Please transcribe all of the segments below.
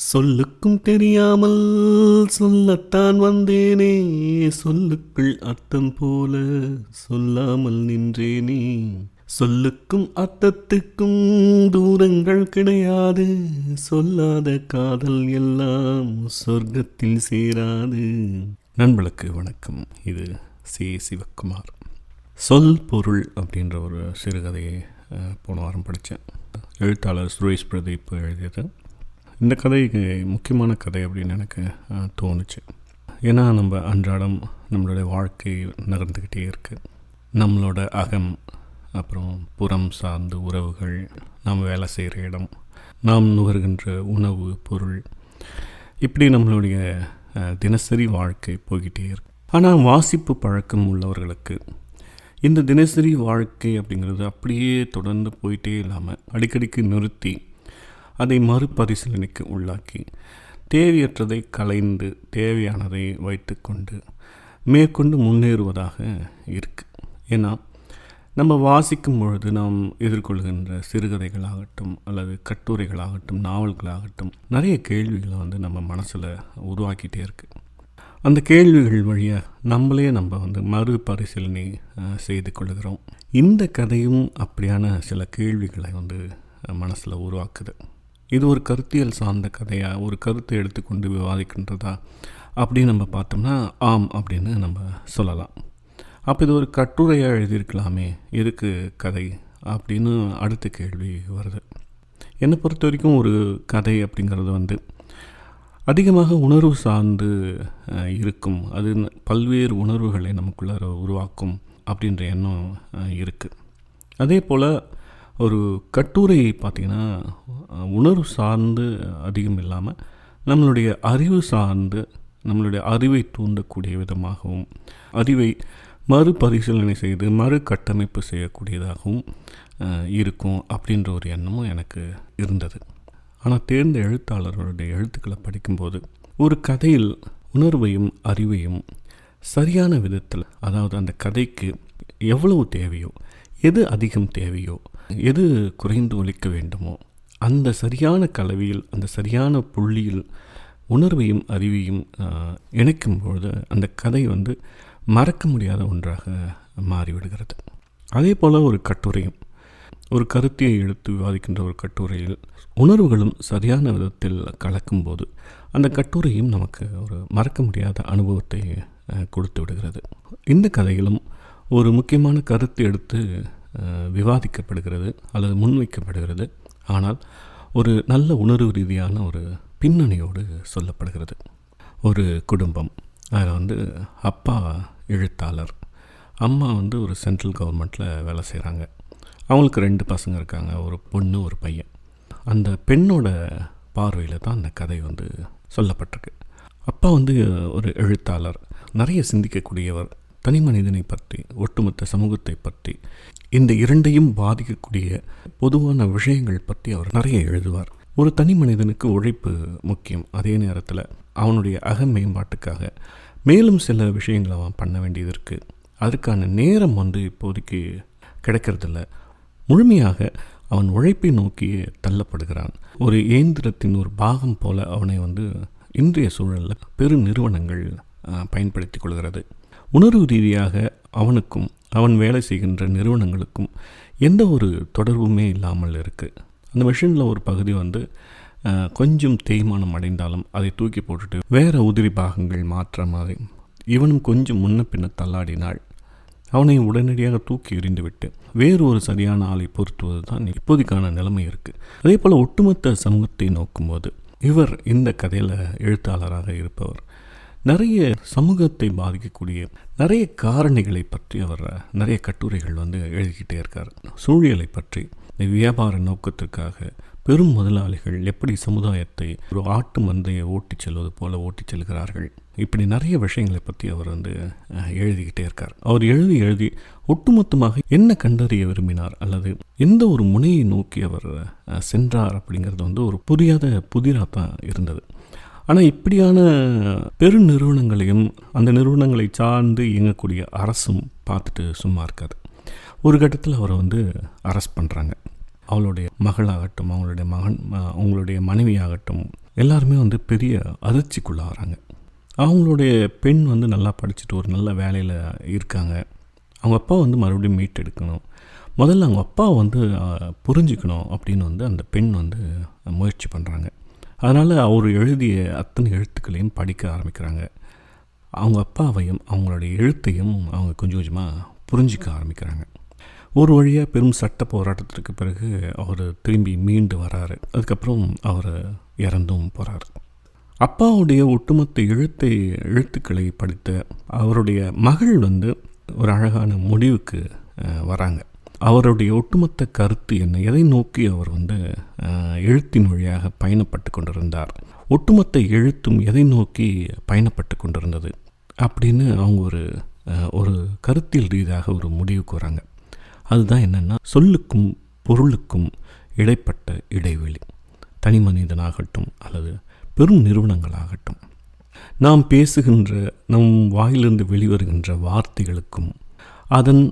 சொல்லுக்கும் தெரியாமல் சொல்லத்தான் வந்தேனே. சொல்லுக்குள் அர்த்தம் போல சொல்லாமல் நின்றேனே. சொல்லுக்கும் அர்த்தத்துக்கும் தூரங்கள் கிடையாது. சொல்லாத காதல் எல்லாம் சொர்க்கத்தில் சேராது. நண்பர்களுக்கு வணக்கம். இது சி சிவக்குமார். சொல் பொருள் அப்படின்ற ஒரு சிறுகதையை போன வாரம் படித்தேன். எழுத்தாளர் சுரேஷ் பிரதீப் எழுதியது. இந்த கதை முக்கியமான கதை அப்படின்னு எனக்கு தோணுச்சு. ஏன்னா நம்ம அன்றாடம் நம்மளுடைய வாழ்க்கை நகர்ந்துக்கிட்டே இருக்குது நம்மளோட அகம் அப்புறம் புறம் சார்ந்த உறவுகள் நாம் வேலை செய்கிற இடம் நாம் நுகர்கின்ற உணவு பொருள் இப்படி நம்மளுடைய தினசரி வாழ்க்கை போய்கிட்டே இருக்கு. ஆனால் வாசிப்பு பழக்கம் உள்ளவர்களுக்கு இந்த தினசரி வாழ்க்கை அப்படிங்கிறது அப்படியே தொடர்ந்து போயிட்டே இல்லாமல் அடிக்கடிக்கு நிறுத்தி அதை மறுபரிசீலனைக்கு உள்ளாக்கி தேவையற்றதை கலைந்து தேவையானதை வைத்துக்கொண்டு மேற்கொண்டு முன்னேறுவதாக இருக்குது ஏன்னா நம்ம வாசிக்கும் பொழுது நாம் எதிர்கொள்கின்ற சிறுகதைகளாகட்டும் அல்லது கட்டுரைகளாகட்டும் நாவல்களாகட்டும் நிறைய கேள்விகளை வந்து நம்ம மனசில் உருவாக்கிட்டே இருக்குது அந்த கேள்விகள் வழியாக நம்மளே நம்ம வந்து மறுபரிசீலனை செய்து கொள்கிறோம். இந்த கதையும் அப்படியான சில கேள்விகளை வந்து மனசில் உருவாக்குது. இது ஒரு கருத்தியல் சார்ந்த கதையாக ஒரு கருத்தை எடுத்துக்கொண்டு விவாதிக்கின்றதா? அப்படின்னு நம்ம பார்த்தோம்னா ஆம் அப்படின்னு நம்ம சொல்லலாம். அப்போ இது ஒரு கட்டுரையாக எழுதியிருக்கலாமே? எதுக்கு கதை? அப்படின்னு அடுத்த கேள்வி வருது. என்னை பொறுத்த வரைக்கும் ஒரு கதை அப்படிங்கிறது வந்து அதிகமாக உணர்வு சார்ந்து இருக்கும். அது பல்வேறு உணர்வுகளை நமக்குள்ளார உருவாக்கும் அப்படின்ற எண்ணம் இருக்குது அதே போல் ஒரு கட்டுரை பார்த்திங்கன்னா உணர்வு சார்ந்து அதிகம் இல்லாமல் நம்மளுடைய அறிவு சார்ந்து நம்மளுடைய அறிவை தூண்டக்கூடிய விதமாகவும் அறிவை மறுபரிசீலனை செய்து மறு கட்டமைப்பு செய்யக்கூடியதாகவும் இருக்கும் அப்படின்ற ஒரு எண்ணமும் எனக்கு இருந்தது. ஆனால் தேர்ந்த எழுத்தாளர்களுடைய எழுத்துக்களை படிக்கும்போது ஒரு கதையில் உணர்வையும் அறிவையும் சரியான விதத்தில் அதாவது அந்த கதைக்கு எவ்வளவு தேவையோ எது அதிகம் தேவையோ எது குறைந்து ஒழிக்க வேண்டுமோ அந்த சரியான கலவையில் அந்த சரியான புள்ளியில் உணர்வையும் அறிவையும் இணைக்கும் பொழுது அந்த கதை வந்து மறக்க முடியாத ஒன்றாக மாறிவிடுகிறது. அதே போல் ஒரு கட்டுரையும் ஒரு கருத்தியை எடுத்து விவாதிக்கின்ற ஒரு கட்டுரையில் உணர்வுகளும் சரியான விதத்தில் கலக்கும்போது அந்த கட்டுரையும் நமக்கு ஒரு மறக்க முடியாத அனுபவத்தை கொடுத்து விடுகிறது. இந்த கதையிலும் ஒரு முக்கியமான கருத்து எடுத்து விவாதிக்கப்படுகிறது அல்லது முன்வைக்கப்படுகிறது. ஆனால் ஒரு நல்ல உணர்வு ரீதியான ஒரு பின்னணியோடு சொல்லப்படுகிறது. ஒரு குடும்பம் அதில் வந்து அப்பா எழுத்தாளர். அம்மா வந்து ஒரு சென்ட்ரல் கவர்மெண்ட்டில் வேலை செய்கிறாங்க அவங்களுக்கு ரெண்டு பசங்க இருக்காங்க ஒரு பொண்ணு ஒரு பையன். அந்த பெண்ணோட பார்வையில் தான் அந்த கதை வந்து சொல்லப்பட்டிருக்கு. அப்பா வந்து ஒரு எழுத்தாளர் நிறைய சிந்திக்கக்கூடியவர். தனி மனிதனை பற்றி ஒட்டுமொத்த சமூகத்தை பற்றி இந்த இரண்டையும் பாதிக்கக்கூடிய பொதுவான விஷயங்கள் பற்றி அவர் நிறைய எழுதுவார். ஒரு தனி மனிதனுக்கு உழைப்பு முக்கியம். அதே நேரத்தில் அவனுடைய அக மேம்பாட்டுக்காக மேலும் சில விஷயங்களை அவன் பண்ண வேண்டியது இருக்குது அதற்கான நேரம் வந்து இப்போதைக்கு கிடைக்கிறதில்ல. முழுமையாக அவன் உழைப்பை நோக்கி தள்ளப்படுகிறான். ஒரு இயந்திரத்தின் ஒரு பாகம் போல அவனை வந்து இன்றைய சூழலில் பெரு நிறுவனங்கள் பயன்படுத்தி கொள்கிறது. உணர்வு ரீதியாக அவனுக்கும் அவன் வேலை செய்கின்ற நிறுவனங்களுக்கும் எந்த ஒரு தொடர்புமே இல்லாமல் இருக்குது அந்த மிஷினில் ஒரு பகுதி வந்து கொஞ்சம் தேய்மானம் அடைந்தாலும் அதை தூக்கி போட்டுட்டு வேறு உதிரி பாகங்கள் மாற்ற மாதிரி இவனும் கொஞ்சம் முன்ன பின்ன தள்ளாடினாள். அவனை உடனடியாக தூக்கி எறிந்துவிட்டு வேறு ஒரு சரியான ஆளை பொருத்துவது தான் இப்போதைக்கான நிலைமை இருக்குது அதே போல் ஒட்டுமொத்த சமூகத்தை நோக்கும்போது இவர் இந்த கதையில் எழுத்தாளராக இருப்பவர் நிறைய சமூகத்தை பாதிக்கக்கூடிய நிறைய காரணிகளை பற்றி அவர் நிறைய கட்டுரைகள் வந்து எழுதிக்கிட்டே இருக்கார். சூழியலை பற்றி வியாபார நோக்கத்திற்காக பெரும் முதலாளிகள் எப்படி சமுதாயத்தை ஒரு ஆட்டு மந்தையை ஓட்டிச் செல்வது போல ஓட்டிச் செல்கிறார்கள்? இப்படி நிறைய விஷயங்களை பற்றி அவர் வந்து எழுதிக்கிட்டே இருக்கார். அவர் எழுதி எழுதி ஒட்டுமொத்தமாக என்ன கண்டறிய விரும்பினார்? அல்லது எந்த ஒரு முனையை நோக்கி அவர் சென்றார் அப்படிங்கிறது வந்து ஒரு புரியாத புதிராக தான் இருந்தது. ஆனால் இப்படியான பெருநிறுவனங்களையும் அந்த நிறுவனங்களை சார்ந்து இயங்கக்கூடிய அரசும் பார்த்துட்டு சும்மா இருக்காது. ஒரு கட்டத்தில் அவரை வந்து அரெஸ்ட் பண்ணுறாங்க அவளுடைய மகளாகட்டும் அவங்களுடைய மகன் அவங்களுடைய மனைவியாகட்டும் எல்லாருமே வந்து பெரிய அதிர்ச்சிக்குள்ளாகிறாங்க. அவங்களுடைய பெண் வந்து நல்லா படிச்சுட்டு ஒரு நல்ல வேலையில் இருக்காங்க. அவங்க அப்பா வந்து மறுபடியும் மீட் எடுக்கணும். முதல்ல அவங்க அப்பா வந்து புரிஞ்சுக்கணும் அப்படின்னு வந்து அந்த பெண் வந்து முயற்சி பண்ணுறாங்க அதனால் அவர் எழுதிய அத்தனை எழுத்துக்களையும் படிக்க ஆரம்பிக்கிறாங்க. அவங்க அப்பாவையும் அவங்களுடைய எழுத்தையும் அவங்க கொஞ்சம் கொஞ்சமாக புரிஞ்சிக்க ஆரம்பிக்கிறாங்க. ஒரு வழியாக பெரும் சட்ட போராட்டத்திற்கு பிறகு அவர் திரும்பி மீண்டு வராரு. அதுக்கப்புறம் அவர் இறந்தும் போகிறார் அப்பாவுடைய ஒட்டுமொத்த எழுத்தை எழுத்துக்களை படித்த அவருடைய மகள் வந்து ஒரு அழகான முடிவுக்கு வராங்க. அவருடைய ஒட்டுமொத்த கருத்து என்ன? எதை நோக்கி அவர் வந்து எழுத்தின் வழியாக பயணப்பட்டு கொண்டிருந்தார்? ஒட்டுமொத்த எழுத்தும் எதை நோக்கி பயணப்பட்டு கொண்டிருந்தது? அப்படின்னு அவங்க ஒரு ஒரு கருத்தியல் ரீதியாக ஒரு முடிவுக்கு வராங்க அதுதான் என்னென்னா சொல்லுக்கும் பொருளுக்கும் இடைப்பட்ட இடைவெளி. தனி மனிதனாகட்டும் அல்லது பெரும் நிறுவனங்களாகட்டும். நாம் பேசுகின்ற நம் வாயிலிருந்து வெளிவருகின்ற வார்த்தைகளுக்கும் அதன்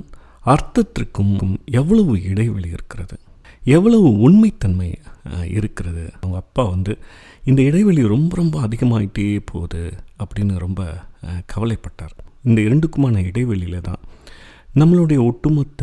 அர்த்தத்திற்கும் எவ்வளவு இடைவெளி இருக்கிறது? எவ்வளவு உண்மைத்தன்மை இருக்கிறது? அவங்க அப்பா வந்து இந்த இடைவெளி ரொம்ப ரொம்ப அதிகமாகிட்டே போகுது அப்படின்னு ரொம்ப கவலைப்பட்டார். இந்த இரண்டுக்குமான இடைவெளியில் தான் நம்மளுடைய ஒட்டுமொத்த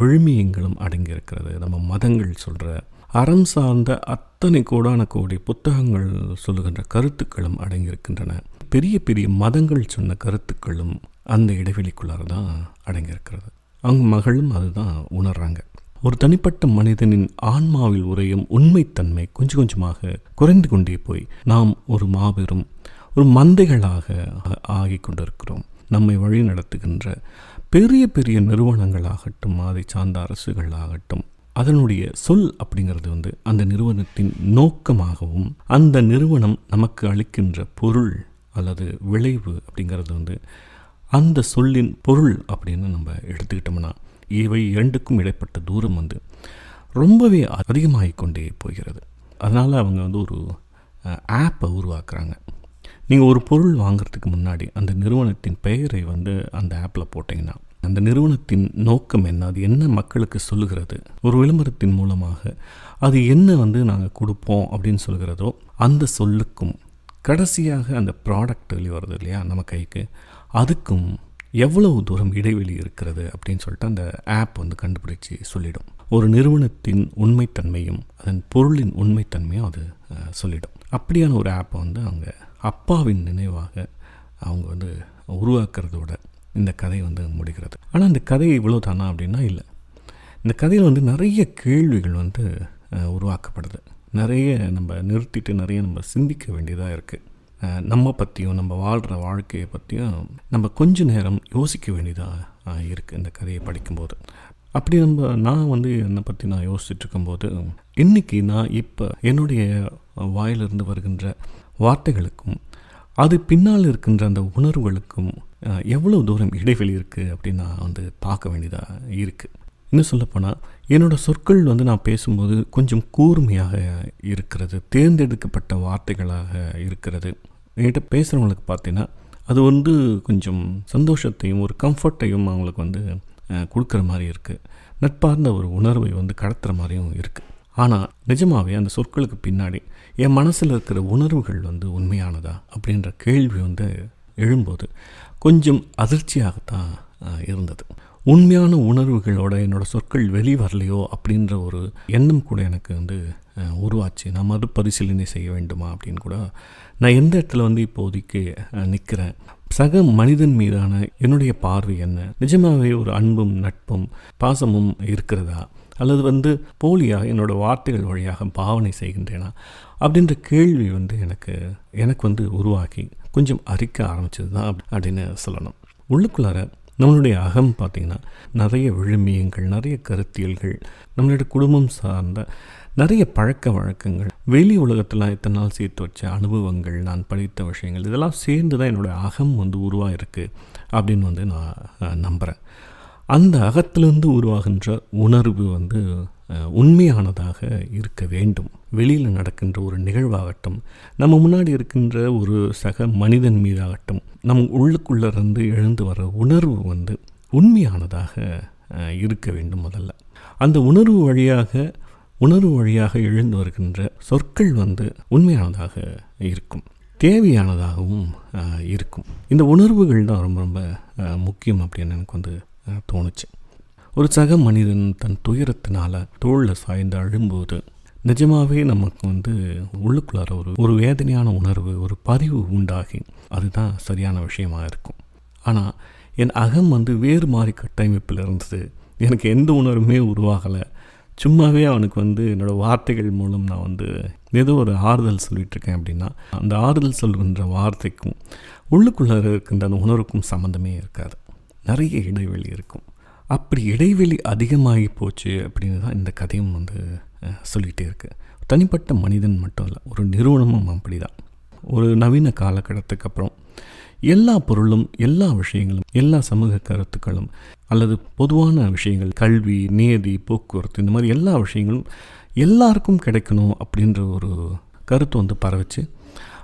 விழுமியங்களும் அடங்கியிருக்கிறது. நம்ம மதங்கள் சொல்கிற அறம் சார்ந்த அத்தனை கோடான கோடி புத்தகங்கள் சொல்லுகின்ற கருத்துக்களும் அடங்கியிருக்கின்றன. பெரிய பெரிய மதங்கள் சொன்ன கருத்துக்களும் அந்த இடைவெளிக்குள்ளார தான் அடங்கியிருக்கிறது. அவங்க மகளும் அதுதான் உணர்றாங்க. ஒரு தனிப்பட்ட மனிதனின் ஆன்மாவில் உறையும் உண்மைத்தன்மை கொஞ்சம் கொஞ்சமாக குறைந்து கொண்டே போய் நாம் ஒரு மாபெரும் ஒரு மந்தைகளாக ஆகி கொண்டிருக்கிறோம். நம்மை வழி நடத்துகின்ற பெரிய பெரிய நிறுவனங்களாகட்டும் அதை சார்ந்த அரசுகளாகட்டும் அதனுடைய சொல் அப்படிங்கிறது வந்து அந்த நிறுவனத்தின் நோக்கமாகவும் அந்த நிறுவனம் நமக்கு அளிக்கின்ற பொருள் அல்லது விளைவு அப்படிங்கிறது வந்து அந்த சொல்லின் பொருள் அப்படின்னு நம்ம எடுத்துக்கிட்டோம்னா இவை இரண்டுக்கும் இடைப்பட்ட தூரம் வந்து ரொம்பவே அதிகமாகிக் கொண்டே போகிறது. அதனால் அவங்க வந்து ஒரு ஆப்பை உருவாக்குறாங்க. நீங்கள் ஒரு பொருள் வாங்குறதுக்கு முன்னாடி அந்த நிறுவனத்தின் பெயரை வந்து அந்த ஆப்பில் போட்டிங்கன்னா அந்த நிறுவனத்தின் நோக்கம் என்ன? அது என்ன மக்களுக்கு சொல்லுகிறது? ஒரு விளம்பரத்தின் மூலமாக அது என்ன வந்து நாங்கள் கொடுப்போம் அப்படின்னு சொல்கிறதோ அந்த சொல்லுக்கும் கடைசியாக அந்த ப்ராடக்ட் வெளிவருது இல்லையா? நம்ம கைக்கு. அதுக்கும் எவ்வளவு தூரம் இடைவெளி இருக்கிறது அப்படின்னு சொல்லிட்டு அந்த ஆப் வந்து கண்டுபிடிச்சி சொல்லிடும். ஒரு நிறுவனத்தின் உண்மைத்தன்மையும் அதன் பொருளின் உண்மைத்தன்மையும் அது சொல்லிடும். அப்படியான ஒரு ஆப்பை வந்து அவங்க அப்பாவின் நினைவாக அவங்க வந்து உருவாக்குறதோட இந்த கதை வந்து முடிகிறது. ஆனால் இந்த கதை இவ்வளோ தானா அப்படின்னா இல்லை. இந்த கதையில் வந்து நிறைய கேள்விகள் வந்து உருவாக்கப்படுது. நிறைய நம்ம நிறுத்திட்டு நிறைய நம்ம சிந்திக்க வேண்டியதாக இருக்குது நம்ம பற்றியும் நம்ம வாழ்கிற வாழ்க்கையை பற்றியும் நம்ம கொஞ்ச நேரம் யோசிக்க வேண்டியதாக இருக்குது இந்த கதையை படிக்கும்போது. அப்படி நம்ம நான் வந்து என்னை பற்றி நான் யோசிச்சுட்டு இருக்கும்போது இன்றைக்கி நான் இப்போ என்னுடைய வாயிலிருந்து வருகின்ற வார்த்தைகளுக்கும் அது பின்னால் இருக்கின்ற அந்த உணர்வுகளுக்கும் எவ்வளோ தூரம் இடைவெளி இருக்குது அப்படின்னு நான் வந்து பார்க்க வேண்டியதாக இருக்குது இன்னும் சொல்லப்போனால் என்னோடய சொற்கள் வந்து நான் பேசும்போது கொஞ்சம் கூர்மையாக இருக்கிறது தேர்ந்தெடுக்கப்பட்ட வார்த்தைகளாக இருக்கிறது. என்கிட்ட பேசுகிறவங்களுக்கு பார்த்தீங்கன்னா அது வந்து கொஞ்சம் சந்தோஷத்தையும் ஒரு கம்ஃபர்ட்டையும் அவங்களுக்கு வந்து கொடுக்குற மாதிரி இருக்குது நட்பார்ந்த ஒரு உணர்வை வந்து கடத்துகிற மாதிரியும் இருக்குது ஆனால் நிஜமாகவே அந்த சொற்களுக்கு பின்னாடி என் மனசில் இருக்கிற உணர்வுகள் வந்து உண்மையானதா அப்படின்ற கேள்வி வந்து எழும்போது கொஞ்சம் அதிர்ச்சியாகத்தான் இருந்தது. உண்மையான உணர்வுகளோட என்னோடய சொற்கள் வெளிவரலையோ அப்படின்ற ஒரு எண்ணம் கூட எனக்கு வந்து உருவாச்சு. நான் மறுபரிசீலனை செய்ய வேண்டுமா அப்படின்னு கூட நான் எந்த இடத்துல வந்து இப்போதைக்கு நிற்கிறேன் சக மனிதன் மீதான என்னுடைய பார்வை என்ன? நிஜமாகவே ஒரு அன்பும் நட்பும் பாசமும் இருக்கிறதா? அல்லது வந்து போலியாக என்னோடய வார்த்தைகள் வழியாக பாவனை செய்கின்றேனா? அப்படின்ற கேள்வி வந்து எனக்கு எனக்கு வந்து உருவாக்கி கொஞ்சம் அரிக்க ஆரம்பிச்சது தான் அப்படின்னு சொல்லணும். உள்ளுக்குள்ளார நம்மளுடைய அகம் பார்த்திங்கன்னா நிறைய விழுமியங்கள் நிறைய கருத்தியல்கள் நம்மளுடைய குடும்பம் சார்ந்த நிறைய பழக்க வழக்கங்கள் வெளி உலகத்தில் இத்தனை நாள் சேர்த்து வச்ச அனுபவங்கள் நான் படித்த விஷயங்கள் இதெல்லாம் சேர்ந்து தான் என்னுடைய அகம் வந்து உருவாயிருக்கு அப்படின்னு வந்து நான் நம்புகிறேன் அந்த அகத்திலிருந்து உருவாகின்ற உணர்வு வந்து உண்மையானதாக இருக்க வேண்டும். வெளியில் நடக்கின்ற ஒரு நிகழ்வாகட்டும் நம்ம முன்னாடி இருக்கின்ற ஒரு சக மனிதன் மீதாகட்டும் நம் உள்ளுக்குள்ளே இருந்து எழுந்து வர உணர்வு வந்து உண்மையானதாக இருக்க வேண்டும் முதல்ல. அந்த உணர்வு வழியாக உணர்வு வழியாக எழுந்து வருகின்ற சொற்கள் வந்து உண்மையானதாக இருக்கும். தேவையானதாகவும் இருக்கும். இந்த உணர்வுகள் தான் ரொம்ப ரொம்ப முக்கியம் அப்படின்னு எனக்கு வந்து தோணுச்சு. ஒரு சக மனிதன் தன் துயரத்தினால தோளில் சாய்ந்து அழும்போது நிஜமாகவே நமக்கு வந்து உள்ளுக்குள்ளார ஒரு ஒரு வேதனையான உணர்வு ஒரு பதிவு உண்டாகி அதுதான் சரியான விஷயமா இருக்கும். ஆனால் என் அகம் வந்து வேறு மாதிரி கட்டமைப்பில் இருந்தது எனக்கு எந்த உணர்வுமே உருவாகலை. சும்மாவே அவனுக்கு வந்து என்னோடய வார்த்தைகள் மூலம் நான் வந்து ஏதோ ஒரு ஆறுதல் சொல்லிட்டு இருக்கேன் அப்படின்னா அந்த ஆறுதல் சொல்கின்ற வார்த்தைக்கும் உள்ளுக்குள்ளே இருக்கின்ற அந்த உணர்வுக்கும் சம்மந்தமே இருக்காது. நிறைய இடைவெளி இருக்கும். அப்படி இடைவெளி அதிகமாகி போச்சு அப்படின்னு தான் இந்த கதையும் வந்து சொல்லிகிட்டே இருக்குது தனிப்பட்ட மனிதன் மட்டும் இல்லை ஒரு நிறுவனமும் அப்படி தான் ஒரு நவீன காலகட்டத்துக்கு அப்புறம் எல்லா பொருளும் எல்லா விஷயங்களும் எல்லா சமூக கருத்துக்களும் அல்லது பொதுவான விஷயங்கள் கல்வி நியதி போக்குவரத்து இந்த மாதிரி எல்லா விஷயங்களும் எல்லாருக்கும் கிடைக்கணும் அப்படின்ற ஒரு கருத்து வந்து பரவிச்சு.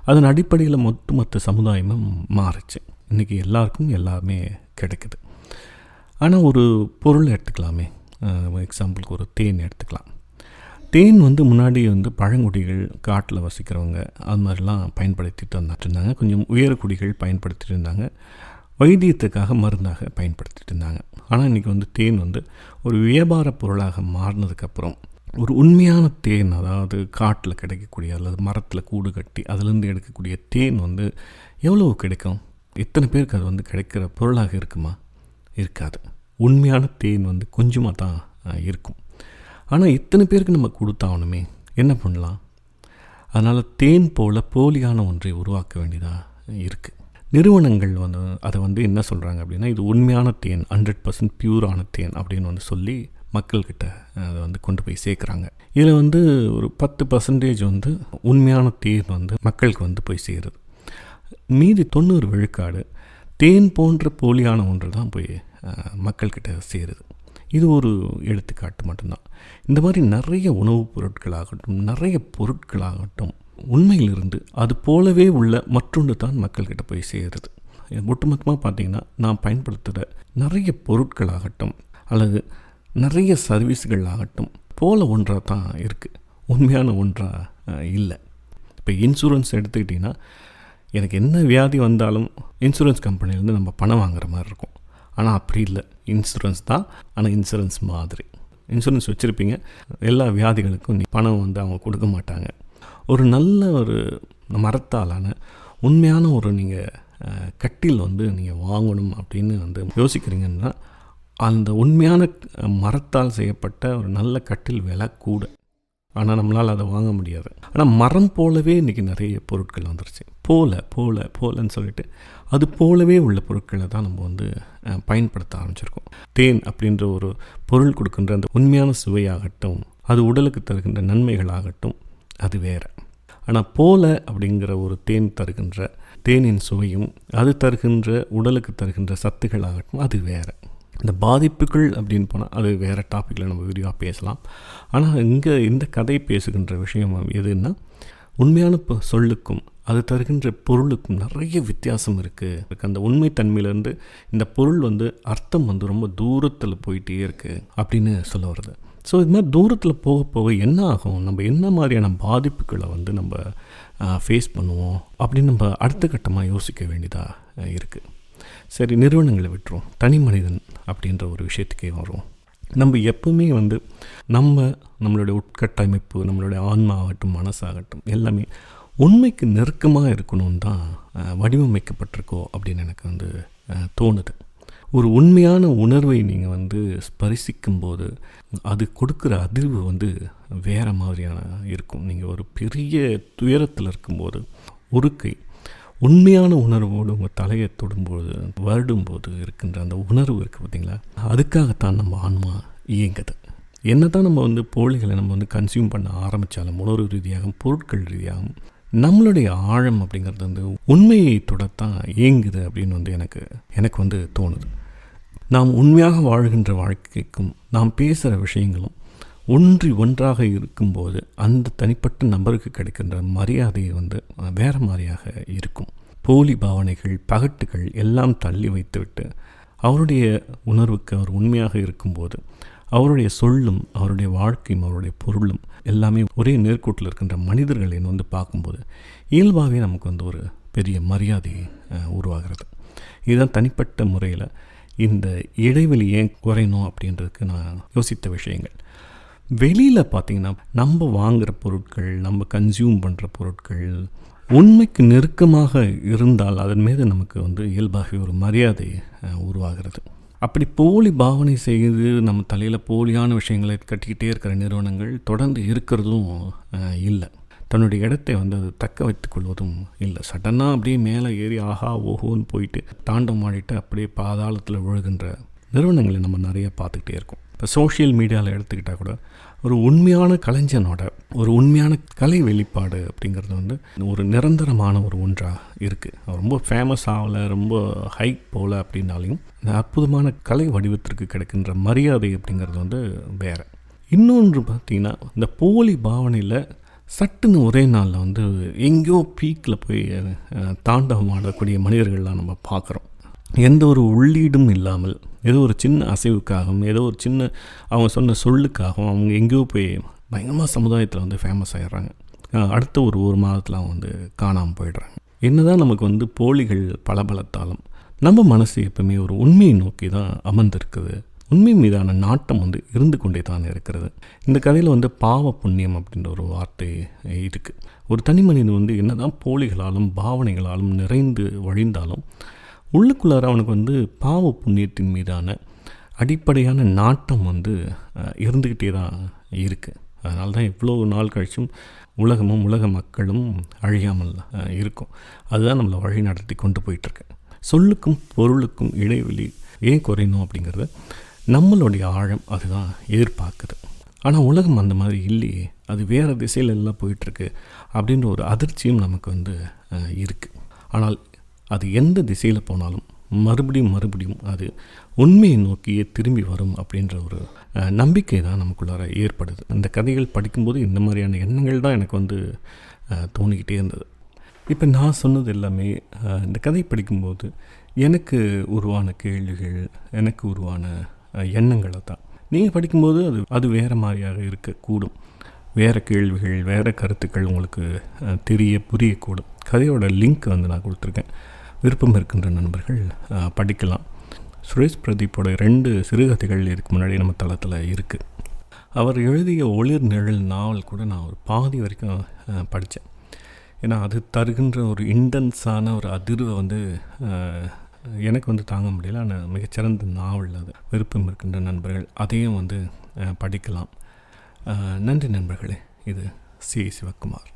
அதன் அடிப்படையில் ஒட்டுமொத்த சமுதாயமும் மாறுச்சு. இன்றைக்கி எல்லாருக்கும் எல்லாமே கிடைக்குது. ஆனால் ஒரு பொருள் எடுத்துக்கலாமே. எக்ஸாம்பிளுக்கு ஒரு தேன் எடுத்துக்கலாம். தேன் வந்து முன்னாடி வந்து பழங்குடிகள் காட்டில் வசிக்கிறவங்க அது மாதிரிலாம் பயன்படுத்திட்டு வந்துட்டு இருந்தாங்க. கொஞ்சம் உயரக்குடிகள் பயன்படுத்திட்டு இருந்தாங்க. வைத்தியத்துக்காக மருந்தாக பயன்படுத்திட்டு இருந்தாங்க. ஆனால் இன்றைக்கி வந்து தேன் வந்து ஒரு வியாபார பொருளாக மாறினதுக்கப்புறம் ஒரு உண்மையான தேன் அதாவது காட்டில் கிடைக்கக்கூடிய அல்லது மரத்தில் கூடு கட்டி அதுலேருந்து எடுக்கக்கூடிய தேன் வந்து எவ்வளோ கிடைக்கும்? எத்தனை பேருக்கு அது வந்து கிடைக்கிற பொருளாக இருக்குமா? இருக்காது. உண்மையான தேன் வந்து கொஞ்சமாக தான் இருக்கும். ஆனால் இத்தனை பேருக்கு நம்ம கொடுத்தாகணுமே என்ன பண்ணலாம்? அதனால் தேன் போல போலியான ஒன்றை உருவாக்க வேண்டியதாக இருக்குது நிறுவனங்கள் வந்து அதை வந்து என்ன சொல்கிறாங்க அப்படின்னா இது உண்மையான தேன் ஹண்ட்ரட் பர்சன்ட் பியூரான தேன் அப்படின்னு வந்து சொல்லி மக்கள்கிட்ட அதை வந்து கொண்டு போய் சேர்க்குறாங்க. இதில் வந்து ஒரு பத்து பர்சன்டேஜ் வந்து உண்மையான தேன் வந்து மக்களுக்கு வந்து போய் சேருது. மீதி தொண்ணூறு விழுக்காடு தேன் போன்ற போலியான ஒன்று தான் போய் மக்கள்கிட்ட சேருது. இது ஒரு எடுத்துக்காட்டு மட்டும்தான். இந்த மாதிரி நிறைய உணவுப் பொருட்களாகட்டும் நிறைய பொருட்களாகட்டும் உண்மையிலிருந்து அது போலவே உள்ள மற்றொன்று தான் மக்கள்கிட்ட போய் சேருது. ஒட்டுமொத்தமாக பார்த்தீங்கன்னா நான் பயன்படுத்துகிற நிறைய பொருட்களாகட்டும் அல்லது நிறைய சர்வீஸ்கள் ஆகட்டும் போல ஒன்றாக தான் இருக்குது உண்மையான ஒன்றாக இல்லை. இப்போ இன்சூரன்ஸ் எடுத்துக்கிட்டிங்கன்னா எனக்கு என்ன வியாதி வந்தாலும் இன்சூரன்ஸ் கம்பெனிலேருந்து நம்ம பணம் வாங்குற மாதிரி இருக்கும். ஆனால் அப்படி இல்லை. இன்சூரன்ஸ் தான். ஆனால் இன்சூரன்ஸ் மாதிரி. இன்சூரன்ஸ் வச்சுருப்பீங்க. எல்லா வியாதிகளுக்கும் நீ பணம் வந்து அவங்க கொடுக்க மாட்டாங்க. ஒரு நல்ல ஒரு மரத்தாலான உண்மையான ஒரு நீங்கள் கட்டில் வந்து நீங்கள் வாங்கணும் அப்படின்னு வந்து யோசிக்கிறீங்கன்னா அந்த உண்மையான மரத்தால் செய்யப்பட்ட ஒரு நல்ல கட்டில் விலை கூட ஆனால் நம்மளால் அதை வாங்க முடியாது. ஆனால் மரம் போலவே இன்றைக்கி நிறைய பொருட்கள் வந்துருச்சு. போல போல போலன்னு சொல்லிட்டு அது போலவே உள்ள பொருட்களை தான் நம்ம வந்து பயன்படுத்த ஆரம்பிச்சிருக்கோம். தேன் அப்படின்ற ஒரு பொருள் கொடுக்கின்ற அந்த உண்மையான சுவையாகட்டும் அது உடலுக்கு தருகின்ற நன்மைகளாகட்டும் அது வேறு. ஆனால் போல அப்படிங்கிற ஒரு தேன் தருகின்ற தேனின் சுவையும் அது தருகின்ற உடலுக்கு தருகின்ற சத்துக்களாகட்டும் அது வேறு. இந்த பாதிப்புகள் அப்படின்னு போனால் அது வேறு டாப்பிக்கில் நம்ம விரிவாக பேசலாம். ஆனால் இங்கே இந்த கதை பேசுகின்ற விஷயம் எதுன்னா உண்மையான பொ- சொல்லுக்கும் அது தருகின்ற பொருளுக்கும் நிறைய வித்தியாசம் இருக்குது அந்த உண்மைத்தன்மையிலேருந்து இந்த பொருள் வந்து அர்த்தம் வந்து ரொம்ப தூரத்தில் போயிட்டே இருக்குது அப்படின்னு சொல்ல வருது ஸோ இது மாதிரி தூரத்தில் போக போக என்ன ஆகும்? நம்ம என்ன மாதிரியான பாதிப்புகளை வந்து நம்ம ஃபேஸ் பண்ணுவோம் அப்படின்னு நம்ம அடுத்த கட்டமாக யோசிக்க வேண்டியதாக இருக்குது சரி நிறுவனங்களை விட்டுரும். தனி மனிதன் அப்படின்ற ஒரு விஷயத்துக்கே வரும் நம்ம எப்பவுமே வந்து நம்ம நம்மளுடைய உட்கட்டமைப்பு நம்மளுடைய ஆன்மா ஆகட்டும் மனசாகட்டும் எல்லாமே உண்மைக்கு நெருக்கமாக இருக்கணும்னு தான் வடிவமைக்கப்பட்டிருக்கோ அப்படின்னு எனக்கு வந்து தோணுது. ஒரு உண்மையான உணர்வை நீங்கள் வந்து ஸ்பரிசிக்கும் போது அது கொடுக்குற அதிர்வு வந்து வேறு மாதிரியான இருக்கும். நீங்கள் ஒரு பெரிய துயரத்தில் இருக்கும்போது ஒரு கை உண்மையான உணர்வோடு உங்கள் தலையை தொடும்போது வருடும்போது இருக்கின்ற அந்த உணர்வு இருக்குது பார்த்தீங்களா அதுக்காகத்தான் நம்ம ஆன்மா இயங்குது. என்ன தான் நம்ம வந்து போலிகளை நம்ம வந்து கன்சியூம் பண்ண ஆரம்பித்தாலும் உணர்வு ரீதியாகவும் பொருட்கள் ரீதியாகவும் நம்மளுடைய ஆழம் அப்படிங்கிறது வந்து உண்மையை தொடத்தான் இயங்குது அப்படின்னு வந்து எனக்கு எனக்கு வந்து தோணுது. நாம் உண்மையாக வாழ்கின்ற வாழ்க்கைக்கும் நாம் பேசுகிற விஷயங்களும் ஒன்றி ஒன்றாக இருக்கும்போது அந்த தனிப்பட்ட நபருக்கு கிடைக்கின்ற மரியாதை வந்து வேறு மாதிரியாக இருக்கும். போலி பாவனைகள் பகட்டுகள் எல்லாம் தள்ளி வைத்துவிட்டு அவருடைய உணர்வுக்கு அவர் உண்மையாக இருக்கும்போது அவருடைய சொல்லும் அவருடைய வாழ்க்கையும் அவருடைய பொருளும் எல்லாமே ஒரே நேர்கோட்டில் இருக்கின்ற மனிதர்களை வந்து பார்க்கும்போது இயல்பாகவே நமக்கு வந்து ஒரு பெரிய மரியாதை உருவாகிறது. இதுதான் தனிப்பட்ட முறையில் இந்த இடைவெளி ஏன் குறையணும் அப்படின்றதுக்கு நான் யோசித்த விஷயங்கள். வெளியில் பார்த்தீங்கன்னா நம்ம வாங்குகிற பொருட்கள் நம்ம கன்சியூம் பண்ணுற பொருட்கள் உண்மைக்கு நெருக்கமாக இருந்தால் அதன் மீது நமக்கு வந்து இயல்பாகவே ஒரு மரியாதை உருவாகிறது. அப்படி போலி பாவனை செய்து நம்ம தலையில் போலியான விஷயங்களை கட்டிக்கிட்டே இருக்கிற நிறுவனங்கள் தொடர்ந்து இருக்கிறதும் இல்லை. தன்னுடைய இடத்தை வந்து அது தக்க வைத்துக் கொள்வதும் இல்லை. சடனாக அப்படியே மேலே ஏறி ஆஹா ஓஹோன்னு போயிட்டு தாண்டம் ஆடிட்டு அப்படியே பாதாளத்தில் விழுகின்ற நிறுவனங்களை நம்ம நிறைய பார்த்துக்கிட்டே இருக்கோம். இப்போ சோஷியல் மீடியாவில் எடுத்துக்கிட்டால் கூட ஒரு உண்மையான கலைஞனோட ஒரு உண்மையான கலை வெளிப்பாடு அப்படிங்கிறது வந்து ஒரு நிரந்தரமான ஒரு ஒன்றாக இருக்குது ரொம்ப ஃபேமஸ் ஆகலை ரொம்ப ஹைக் போகல அப்படின்னாலையும் இந்த அற்புதமான கலை வடிவத்திற்கு கிடைக்கின்ற மரியாதை அப்படிங்கிறது வந்து வேறு. இன்னொன்று பார்த்திங்கன்னா இந்த போலி பாவனையில் சட்டுன்னு ஒரே நாளில் வந்து எங்கேயோ பீக்கில் போய் தாண்டவம் ஆடக்கூடிய மனிதர்கள்லாம் நம்ம பார்க்குறோம். எந்த ஒரு உள்ளீடும் இல்லாமல் ஏதோ ஒரு சின்ன அசைவுக்காகவும் ஏதோ ஒரு சின்ன அவங்க சொன்ன சொல்லுக்காகவும் அவங்க எங்கேயோ போய் பயங்கரமாக சமுதாயத்தில் வந்து ஃபேமஸ் ஆகிடுறாங்க அடுத்த ஒரு ஒரு மாதத்தில் அவங்க வந்து காணாமல் போயிடுறாங்க. என்னதான் நமக்கு வந்து போலிகள் பலபலத்தாலும் நம்ம மனசு எப்பவுமே ஒரு உண்மையை நோக்கி தான் அமர்ந்திருக்குது. உண்மை மீதான நாட்டம் வந்து இருந்து கொண்டே தான் இருக்கிறது. இந்த கதையில் வந்து பாவ புண்ணியம் அப்படின்ற ஒரு வார்த்தை இருக்குது ஒரு தனி மனிதன் வந்து என்னதான் போலிகளாலும் பாவனைகளாலும் நிறைந்து வழிந்தாலும் உள்ளுக்குள்ளார அவனுக்கு வந்து பாவ புண்ணியத்தின் மீதான அடிப்படையான நாட்டம் வந்து இருந்துக்கிட்டே தான் இருக்குது அதனால தான் இவ்வளோ நாள் கழிச்சும் உலகமும் உலக மக்களும் அழியாமல் இருக்கும். அதுதான் நம்மளை வழி நடத்தி கொண்டு போயிட்டுருக்கு. சொல்லுக்கும் பொருளுக்கும் இடைவெளி ஏன் குறையணும் அப்படிங்கிறத நம்மளுடைய ஆழம் அதுதான் எதிர்பார்க்குது. ஆனால் உலகம் அந்த மாதிரி இல்லையே. அது வேறு திசையில எல்லாம் போயிட்டுருக்கு அப்படின்ற ஒரு அதிர்ச்சியும் நமக்கு வந்து இருக்குது ஆனால் அது எந்த திசையில் போனாலும் மறுபடியும் மறுபடியும் அது உண்மையை நோக்கியே திரும்பி வரும் அப்படின்ற ஒரு நம்பிக்கை தான் நமக்குள்ளார ஏற்படுது. அந்த கதைகள் படிக்கும்போது இந்த மாதிரியான எண்ணங்கள் தான் எனக்கு வந்து தோணிக்கிட்டே இருந்தது. இப்போ நான் சொன்னது எல்லாமே இந்த கதை படிக்கும்போது எனக்கு உருவான கேள்விகள் எனக்கு உருவான எண்ணங்களை தான். நீங்கள் படிக்கும்போது அது அது வேறு மாதிரியாக இருக்கக்கூடும். வேறு கேள்விகள் வேறு கருத்துக்கள் உங்களுக்கு தெரிய புரியக்கூடும். கதையோட லிங்க் வந்து நான் கொடுத்துருக்கேன். விருப்பம் இருக்கின்ற நண்பர்கள் படிக்கலாம். சுரேஷ் பிரதீப்போட ரெண்டு சிறுகதைகள் இதுக்கு முன்னாடி நம்ம தளத்தில் இருக்குது அவர் எழுதிய ஒளிர் நிழல் நாவல் கூட நான் ஒரு பாதி வரைக்கும் படித்தேன் ஏன்னா அது தருகின்ற ஒரு இன்டென்ஸான ஒரு அதிர்வை வந்து எனக்கு வந்து தாங்க முடியல. ஆனால் மிகச்சிறந்த நாவல் அது. விருப்பம் இருக்கின்ற நண்பர்கள் அதையும் வந்து படிக்கலாம். நன்றி நண்பர்களே. இது சி. சிவகுமார்.